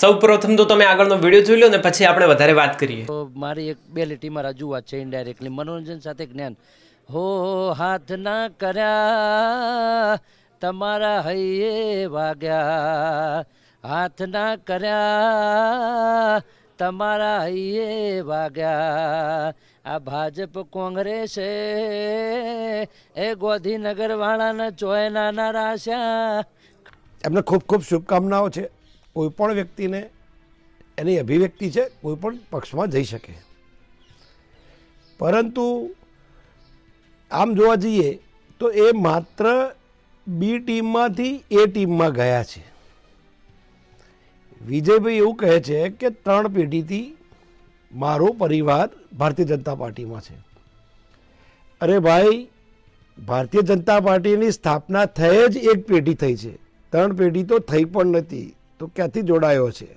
સૌ પ્રથમ તો તમે આગળનો વીડિયો જોઈ લો ને પછી આપણે વધારે વાત કરીએ. તો મારી એક બે લીટીમાં રજૂઆત છે ઇનડાયરેક્ટલી મનોરંજન સાથે જ્ઞાન. હો હાથ ના કર્યા તમારા હૈયે વાગ્યા. હાથ ના કર્યા તમારા હૈયે વાગ્યા. આ ભાજપ કોંગ્રેસે એ ગોધીનગર વાળાના ચોયના ના રાશ્યા. એમને ખૂબ ખૂબ શુભકામનાઓ છે. કોઈ પણ વ્યક્તિને એની અભિવ્યક્તિ છે, કોઈ પણ પક્ષમાં જઈ શકે. પરંતુ આમ જોવા જઈએ તો એ માત્ર બી ટીમમાંથી એ ટીમમાં ગયા છે. વિજયભાઈ એવું કહે છે કે ત્રણ પેઢીથી મારો પરિવાર ભારતીય જનતા પાર્ટીમાં છે. અરે ભાઈ, ભારતીય જનતા પાર્ટીની સ્થાપના થઈ જ એક પેઢી થઈ છે. ત્રણ પેઢી તો થઈ પણ નથી. તો ક્યાંથી જોડાયો છે?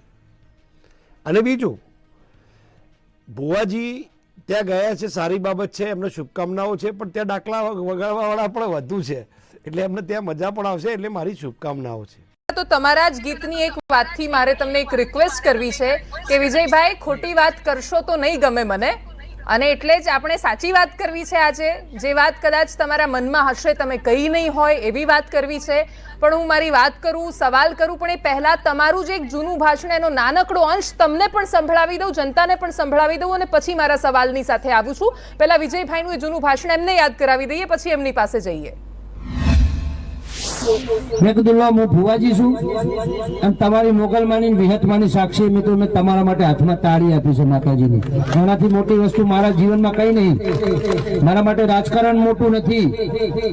અને બીજું, ભુવાજી ત્યાં ગયા છે, સારી બાબત છે, એમને શુભકામનાઓ છે, પણ ત્યાં ડાકલા વગાડવાવાળા પણ વધુ છે. એટલે એમને ત્યાં મજા પણ આવશે, એટલે મારી શુભકામનાઓ છે. તો તમારા જ ગીતની એક વાતથી મારે તમને એક રિક્વેસ્ટ કરવી છે કે વિજયભાઈ, ખોટી વાત કરશો તો નહીં ગમે મને. અને એટલે જ આપણે સાચી વાત કરવી છે આજે. જે વાત કદાચ તમારા મનમાં હશે, તમે કહી નહીં હોય એવી વાત કરવી છે. પણ હું મારી વાત કરું, સવાલ કરું, પણ એ પહેલાં તમારું જે એક જૂનું ભાષણ, એનો નાનકડો અંશ તમને પણ સંભળાવી દઉં, જનતાને પણ સંભળાવી દઉં અને પછી મારા સવાલની સાથે આવું છું. પહેલાં વિજયભાઈનું એ જૂનું ભાષણ એમને યાદ કરાવી દઈએ, પછી એમની પાસે જઈએ. મેં કીધું, લો, હું ભુવાજી છું અને તમારી મોગલમાની વિહતમાની સાક્ષી મિત્રો મેં તમારા માટે હાથમાં તાળી આપી છે માતાજીની. એનાથી મોટી વસ્તુ મારા જીવનમાં કઈ નહીં. મારા માટે રાજકારણ મોટું નથી.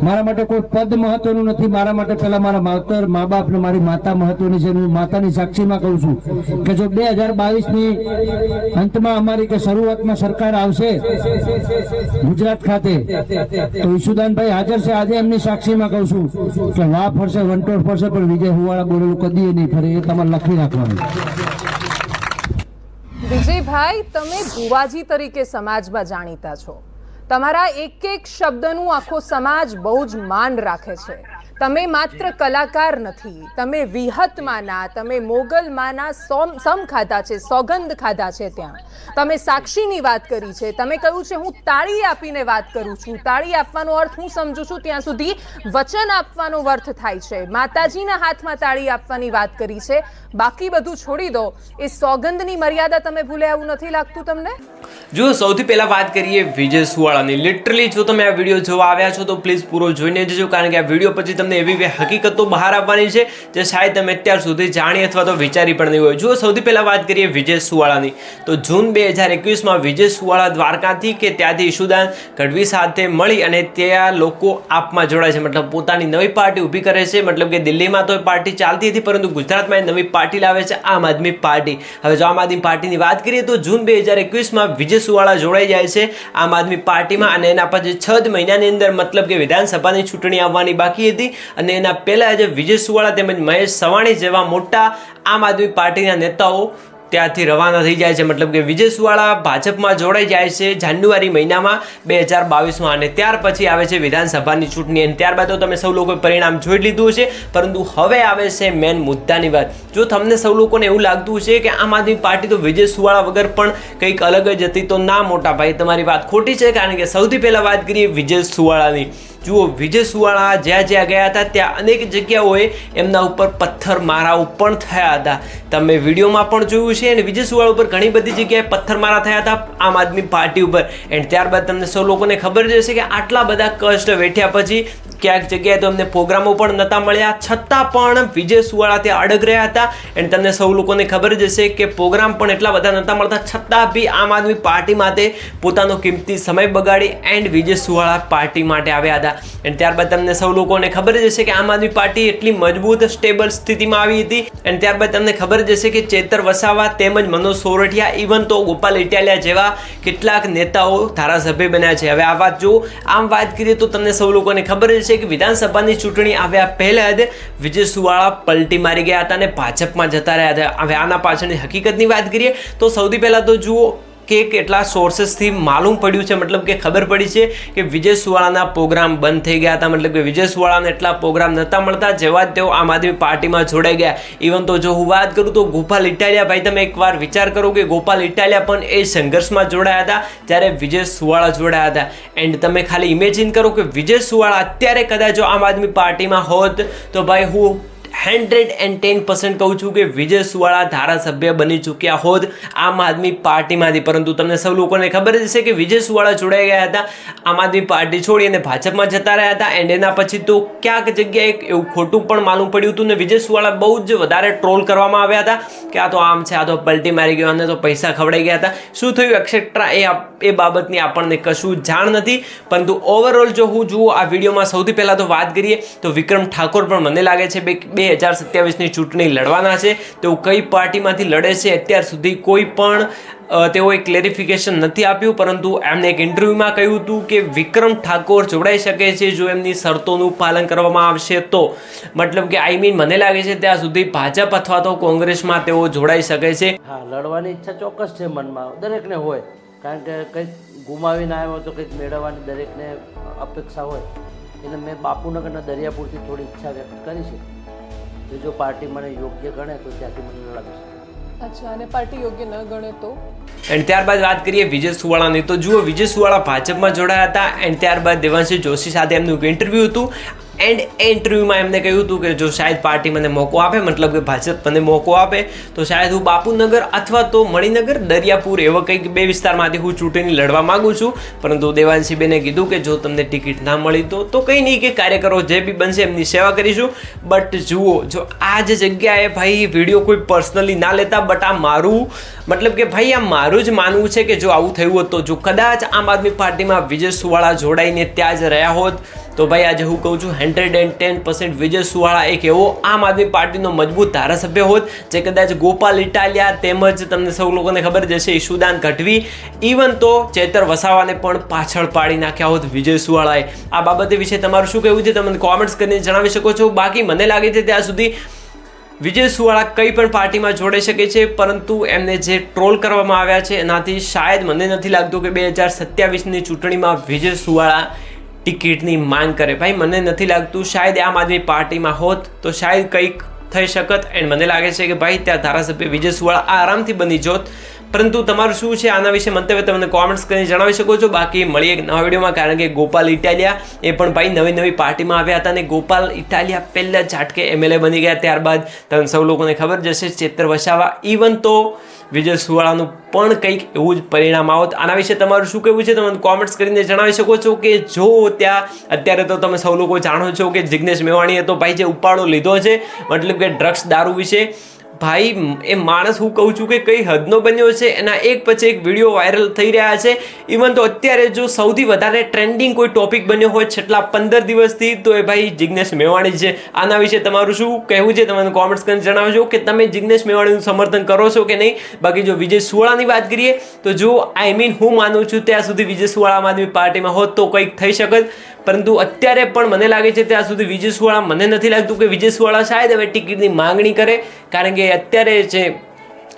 મારા માટે કોઈ પદ મહત્વનું નથી. મારા માટે પેલા મારા માતર મા બાપ ને મારી માતા મહત્વની છે. હું માતાની સાક્ષીમાં કહું છું કે જો બે હજાર બાવીસની અંતમાં અમારી કે શરૂઆતમાં સરકાર આવશે ગુજરાત ખાતે, તો ઈશુદાનભાઈ હાજર છે. આજે એમની સાક્ષીમાં કહું છું કે વાહ ફરશે વંટોળ ફરશે પણ વિજય હુવાળા બોલેલું કદી નહીં ફરે, એ તમારે લખી રાખવાનું. વિજયભાઈ, તમે ભુવાજી તરીકે સમાજમાં જાણીતા છો. તમારા એક એક શબ્દનું આખો સમાજ બહુ જ માન રાખે છે. તમે માત્ર કલાકાર નથી, તમે વિહતમાંના, તમે મોગલમાંના સોમ સમ ખાધા છે, સોગંદ ખાધા છે ત્યાં. તમે સાક્ષીની વાત કરી છે, તમે કહ્યું છે, હું તાળી આપીને વાત કરું છું. તાળી આપવાનો અર્થ હું સમજુ છું. ત્યાં સુધી વચન આપવાનો અર્થ થાય છે. માતાજીના હાથમાં તાળી આપવાની વાત કરી છે. બાકી બધું છોડી દો. એ સોગંદની મર્યાદા તમે ભૂલે આવું નથી લાગતું તમને? જો સૌથી પહેલાં વાત કરીએ વિજય સુવાળાની. લિટરલી જો તમે આ વીડિયો જોવા આવ્યા છો તો પ્લીઝ પૂરો જોઈને જજો, કારણ કે આ વીડિયો પછી તમને એવી હકીકતો બહાર આવવાની છે જે શાયદ તમે અત્યાર સુધી જાણી અથવા તો વિચારી પણ નહીં હોય. જો સૌથી પહેલાં વાત કરીએ વિજય સુવાળાની. તો જૂન બે હજાર એકવીસમાં વિજય સુવાળા દ્વારકાથી કે ત્યાંથી ઈશુદાન ગઢવી સાથે મળી અને ત્યાં લોકો આપમાં જોડાય છે. મતલબ પોતાની નવી પાર્ટી ઊભી કરે છે. મતલબ કે દિલ્હીમાં તો પાર્ટી ચાલતી હતી, પરંતુ ગુજરાતમાં નવી પાર્ટી લાવે છે આમ આદમી પાર્ટી. હવે જો આમ આદમી પાર્ટીની વાત કરીએ તો જૂન બે હજાર એકવીસમાં વિજય સુવાળા જોડાઈ જાય છે. આમ આદમી પાર્ટીમાં અને એના પછી છ મહિનાની અંદર મતલબ કે વિધાનસભાની ચૂંટણી આવવાની બાકી હતી અને એના પહેલાં જે વિજય સુવાળા તેમજ મહેશ સવાણી જેવા મોટા આમ આદમી પાર્ટીના નેતાઓ ત્યાંથી રવાના થઈ જાય છે. મતલબ કે વિજય સુવાળા ભાજપમાં જોડાઈ જાય છે જાન્યુઆરી મહિનામાં બે હજાર બાવીસમાં અને ત્યાર પછી આવે છે વિધાનસભાની ચૂંટણી. અને ત્યારબાદ તો તમે સૌ લોકોએ પરિણામ જોઈ લીધું છે, પરંતુ હવે આવે છે મેન મુદ્દાની વાત. જો તમને સૌ લોકોને એવું લાગતું છે કે આમ આદમી પાર્ટી તો વિજય સુવાળા વગર પણ કંઈક અલગ જ હતી, તો ના મોટા ભાઈ, તમારી વાત ખોટી છે, કારણ કે સૌથી પહેલાં વાત કરીએ વિજય સુવાળાની જુઓ, વિજય સુવાળા જ્યાં જ્યાં ગયા હતા, ત્યાં અનેક જગ્યાઓએ એમના ઉપર પથ્થર મારાઓ પણ થયા હતા. તમે વિડીયોમાં પણ જોયું છે અને વિજય સુવાળા ઉપર ઘણી બધી જગ્યાએ પથ્થર મારા થયા હતા આમ આદમી પાર્ટી ઉપર. એન્ડ ત્યારબાદ તમને સૌ લોકોને ખબર જ હશે કે આટલા બધા કષ્ટ વેઠ્યા પછી ક્યાંક જગ્યાએ તો અમને પ્રોગ્રામો પણ નહોતા મળ્યા. છતાં પણ વિજય સુવાળા ત્યાં અડગ રહ્યા હતા. એન્ડ તમને સૌ લોકોને ખબર જ હશે કે પ્રોગ્રામ પણ એટલા બધા નહોતા મળતા, છતાં બી આમ આદમી પાર્ટી માટે પોતાનો કિંમતી સમય બગાડી એન્ડ વિજય સુવાળા પાર્ટી માટે આવ્યા હતા. એન્ડ ત્યારબાદ તમને સૌ લોકોને ખબર જ હશે કે આમ આદમી પાર્ટી એટલી મજબૂત, સ્ટેબલ સ્થિતિમાં આવી હતી. એન્ડ ત્યારબાદ તમને ખબર જ હશે કે ચેતર વસાવા તેમજ મનોજ સોરઠિયા ઇવન તો ગોપાલ ઇટાલિયા જેવા કેટલાક નેતાઓ ધારાસભ્ય બન્યા છે. હવે આ વાત જો આમ વાત કરીએ તો તમને સૌ લોકોને ખબર જ છે કે વિધાનસભાની ચૂંટણી આવ્યા પહેલા જ વિજય સુવાળા પલટી મારી ગયા હતા અને ભાજપમાં જતા રહ્યા હતા. હવે આના પાછળની હકીકતની વાત કરીએ તો સૌથી પહેલાં તો જુઓ કે કેટલા સોર્सेसથી માલુમ પડ્યું છે? મતલબ કે ખબર પડી છે કે વિજય સુવાળાના પ્રોગ્રામ બંધ થઈ ગયા હતા. મતલબ કે વિજય સુવાળાને એટલા પ્રોગ્રામ નહોતા મળતા, જેવા જ તેઓ આમ આદમી પાર્ટીમાં જોડાઈ ગયા. ઇવન તો જો હું વાત કરું તો ગોપાલ ઇટાલિયા ભાઈ, તમે એકવાર વિચાર કરો કે ગોપાલ ઇટાલિયા પણ એ સંઘર્ષમાં જોડાયા હતા, જ્યારે વિજય સુવાળા જોડાયા હતા. એન્ડ તમે ખાલી ઇમેજિન કરો કે વિજય સુવાળા અત્યારે કદાચ જો આમ આદમી પાર્ટીમાં હોત, તો ભાઈ હું હંડ્રેડ એન્ડ ટેન પર્સન્ટ કહું છું કે વિજય સુવાળા ધારાસભ્ય બની ચૂક્યા હોત આમ આદમી પાર્ટીમાંથી. પરંતુ તમને સૌ લોકોને ખબર જ છે કે વિજય સુવાળા જોડાઈ ગયા હતા, આમ આદમી પાર્ટી છોડી અને ભાજપમાં જતા રહ્યા હતા એન્ડ એના પછી તો ક્યાંક જગ્યાએ એવું ખોટું પણ માલુમ પડ્યું હતું ને વિજય સુવાળા બહુ જ વધારે ટ્રોલ કરવામાં આવ્યા હતા કે આ તો આમ છે, આ તો પલટી મારી ગયો અને તો પૈસા ખવડાઈ ગયા હતા. શું થયું એક્સેટ્રા એ એ બાબતની આપણને કશું જાણ નથી, પરંતુ ઓવરઓલ જો હું જુઓ આ વિડીયોમાં સૌથી પહેલાં તો વાત કરીએ તો વિક્રમ ઠાકોર પણ મને લાગે છે બે બે હજાર સત્યાવીસની ચૂંટણી લડવાના છે. તેઓ કઈ પાર્ટીમાંથી લડે છે અત્યાર સુધી કોઈ પણ તેઓએ ક્લેરિફિકેશન નથી આપ્યું, પરંતુ એમને એક ઇન્ટરવ્યૂમાં કહ્યું હતું કે વિક્રમ ઠાકોર જોડાઈ શકે છે જો એમની શરતોનું પાલન કરવામાં આવશે તો. મતલબ કે આઈ મીન મને લાગે છે ત્યાં સુધી ભાજપ અથવા તો કોંગ્રેસમાં તેઓ જોડાઈ શકે છે. હા, લડવાની ઈચ્છા ચોક્કસ છે મનમાં, દરેકને હોય. કારણ કે કંઈક ગુમાવીને આવ્યો તો કંઈક મેળવવાની દરેકને અપેક્ષા હોય. એટલે મેં બાપુનગરના દરિયાપુરથી થોડી ઈચ્છા વ્યક્ત કરી છે. કે જો પાર્ટી મને યોગ્ય ગણે તો ત્યાંથી મને લડાવીશ અચ્છા અને પાર્ટી યોગ્ય ન ગણે તો? એન્ડ ત્યારબાદ વાત કરીએ વિજય સુવાળાની. તો જુઓ વિજય સુવાળા ભાજપમાં જોડાયા હતા. એન્ડ ત્યારબાદ દેવાંશી જોશી સાથે એમનું એક ઇન્ટરવ્યૂ હતું. એન્ડ એ ઇન્ટરવ્યૂમાં એમને કહ્યું હતું કે જો શાયદ પાર્ટી મને મોકો આપે, મતલબ કે ભાજપ મને મોકો આપે, તો શાયદ હું બાપુનગર અથવા તો મણિનગર, દરિયાપુર એવા કંઈક બે વિસ્તારમાંથી હું ચૂંટણી લડવા માગું છું. પરંતુ દેવાંશીબેને કીધું કે જો તમને ટિકિટ ના મળી તો તો કંઈ નહીં કે કાર્યકરો જે બી બનશે એમની સેવા કરીશું. બટ જુઓ, જો આ જ જગ્યાએ ભાઈ વીડિયો કોઈ પર્સનલી ના લેતા, બટ આ મારું, મતલબ કે ભાઈ આ મારું જ માનવું છે કે જો આવું થયું હોત જો કદાચ આમ આદમી પાર્ટીમાં વિજય સુવાળા જોડાઈને ત્યાં જ રહ્યા હોત. તો ભાઈ આજે હું કહું છું hundred and ten percent Vijay Suvala એક એવો આમ આદમી પાર્ટીનો મજબૂત ધારાસભ્ય હોત, જે કદાચ ગોપાલ ઇટાલિયા તેમજ તમને સૌ લોકોને ખબર જ હશે ઈશુદાન ગઢવી ઇવન તો ચેતર વસાવાને પણ પાછળ પાડી નાખ્યા હોત વિજય સુવાળાએ. આ બાબતે વિશે તમારું શું કહેવું છે તમે કોમેન્ટ્સ કરીને જણાવી શકો છો. બાકી મને લાગે છે ત્યાં સુધી વિજય સુવાળા કંઈ પણ પાર્ટીમાં જોડાઈ શકે છે, પરંતુ એમને જે ટ્રોલ કરવામાં આવ્યા છે, એનાથી શાયદ મને નથી લાગતું કે બે હજાર સત્યાવીસની ચૂંટણીમાં વિજય સુવાળા ટિકિટની માંગ કરે. ભાઈ, મને નથી લાગતું શાયદ આમ આદમી પાર્ટીમાં હોત તો શાયદ કંઈક થઈ શકત. એન્ડ મને લાગે છે કે, ભાઈ, ત્યાં ધારાસભ્ય વિજય સુવાળા આરામથી બની જોત. પરંતુ તમારું શું છે? આના વિશે મંતવ્ય તમને કોમેન્ટ્સ કરીને જણાવી શકો છો. બાકી મળીએ એક નવા વિડીયોમાં, કારણ કે ગોપાલ ઇટાલિયા એ પણ ભાઈ નવી નવી પાર્ટીમાં આવ્યા હતા અને ગોપાલ ઇટાલિયા પહેલાં ઝાટકે એમએલએ બની ગયા. ત્યારબાદ તમને સૌ લોકોને ખબર જશે ચેતર વસાવા ઇવન તો વિજય સુવાળાનું પણ કંઈક એવું જ પરિણામ આવત. આના વિશે તમારું શું કહેવું છે? તમે કોમેન્ટ્સ કરીને જણાવી શકો છો કે જો ત્યાં અત્યારે તો તમે સૌ લોકો જાણો છો કે જિગ્નેશ મેવાણીએ તો ભાઈ જે ઉપાડો લીધો છે, મતલબ કે ડ્રગ્સ દારૂ વિશે ભાઈ, એ માણસ હું કહું છું કે કઈ હદનો બન્યો છે, એના એક પછી એક વીડિયો વાયરલ થઈ રહ્યા છે. ઇવન તો અત્યારે જો સૌથી વધારે ટ્રેન્ડિંગ કોઈ ટોપિક બન્યો હોય છેલ્લા પંદર દિવસથી, તો એ ભાઈ જિગ્નેશ મેવાણી છે. આના વિશે તમારું શું કહેવું છે? તમને કોમેન્ટ્સ કરીને જણાવજો કે તમે જિગ્નેશ મેવાણીનું સમર્થન કરો છો કે નહીં? બાકી જો વિજય સુવાળાની વાત કરીએ, તો જો આઈ મીન હું માનું છું, ત્યાં સુધી વિજય સુવાળા આમ આદમી પાર્ટીમાં હોત તો કંઈક થઈ શકત. પરંતુ અત્યારે પણ મને લાગે છે ત્યાં સુધી વિજય સુવાળા મને નથી લાગતું કે વિજય સુવાળા શાયદ હવે ટિકિટની માંગણી કરે, કારણ કે અત્યારે જે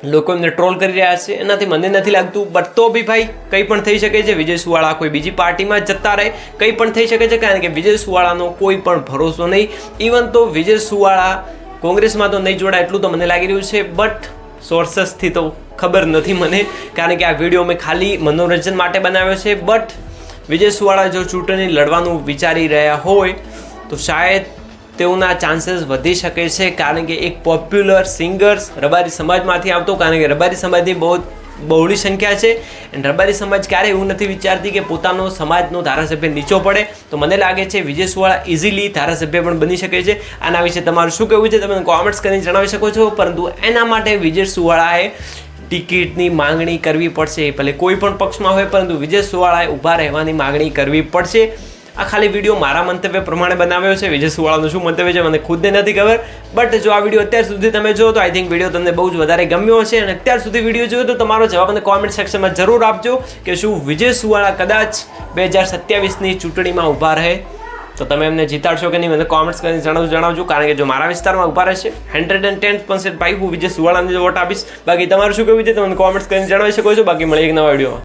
લોકો એમને ટ્રોલ કરી રહ્યા છે, એનાથી મને નથી લાગતું. બટ તો બી ભાઈ, કંઈ પણ થઈ શકે છે વિજય સુવાળા કોઈ બીજી પાર્ટીમાં જતા રહે, કંઈ પણ થઈ શકે છે, કારણ કે વિજય સુવાળાનો કોઈ પણ ભરોસો નહીં. ઇવન તો વિજય સુવાળા કોંગ્રેસમાં તો નહીં જોડાય એટલું તો મને લાગી રહ્યું છે બટ સોર્સસથી તો ખબર નથી મને, કારણ કે આ વીડિયો મેં ખાલી મનોરંજન માટે બનાવ્યો છે બટ વિજય સુવાળા જો ચૂંટણી લડવાનું વિચારી રહ્યા હોય, તો શાયદ તેઓના ચાન્સીસ વધી શકે છે, કારણ કે એક પોપ્યુલર સિંગર્સ રબારી સમાજમાંથી આવતો, કારણ કે રબારી સમાજની બહુ બહોળી સંખ્યા છે. રબારી સમાજ ક્યારેય એવું નથી વિચારતી કે પોતાનો સમાજનો ધારાસભ્ય નીચો પડે. તો મને લાગે છે વિજય સુવાળા ઇઝીલી ધારાસભ્ય પણ બની શકે છે. આના વિશે તમારું શું કહેવું છે, તમે કોમેન્ટ્સ કરીને જણાવી શકો છો. પરંતુ એના માટે વિજય સુવાળાએ ટિકિટની માંગણી કરવી પડશે. ભલે કોઈ પણ પક્ષમાં હોય, પરંતુ વિજય સુવાળાએ ઊભા રહેવાની માંગણી કરવી પડશે. આ ખાલી વીડિયો મારા મંતવ્ય પ્રમાણે બનાવ્યો છે. વિજય સુવાળાનું શું મંતવ્ય છે, મને ખુદને નથી ખબર. બટ જો આ વીડિયો અત્યાર સુધી તમે જો તો આઈ થિંક વીડિયો તમને બહુ જ વધારે ગમ્યો હશે. અને અત્યાર સુધી વીડિયો જોયો, તો તમારો જવાબ મને કોમેન્ટ સેક્શનમાં જરૂર આપજો કે શું વિજય સુવાળા કદાચ બે હજાર સત્યાવીસની ચૂંટણીમાં ઊભા રહે. તો તમે એમને જીતાડશો કે નહીં, મને કોમેન્ટ્સ કરીને જણાવજો જણાવજો, કારણ કે જો મારા વિસ્તારમાં ઊભા રહેશે હંડ્રેડ એન્ડ ટેન પર્સન્ટ ભાઈ હું વિજય સુવાળાને વોટ આપીશ. બાકી તમારું શું કહેવું છે? તમે કોમેન્ટ્સ કરીને જણાવી શકો છો? બાકી મળી એક નવા વિડીયોમાં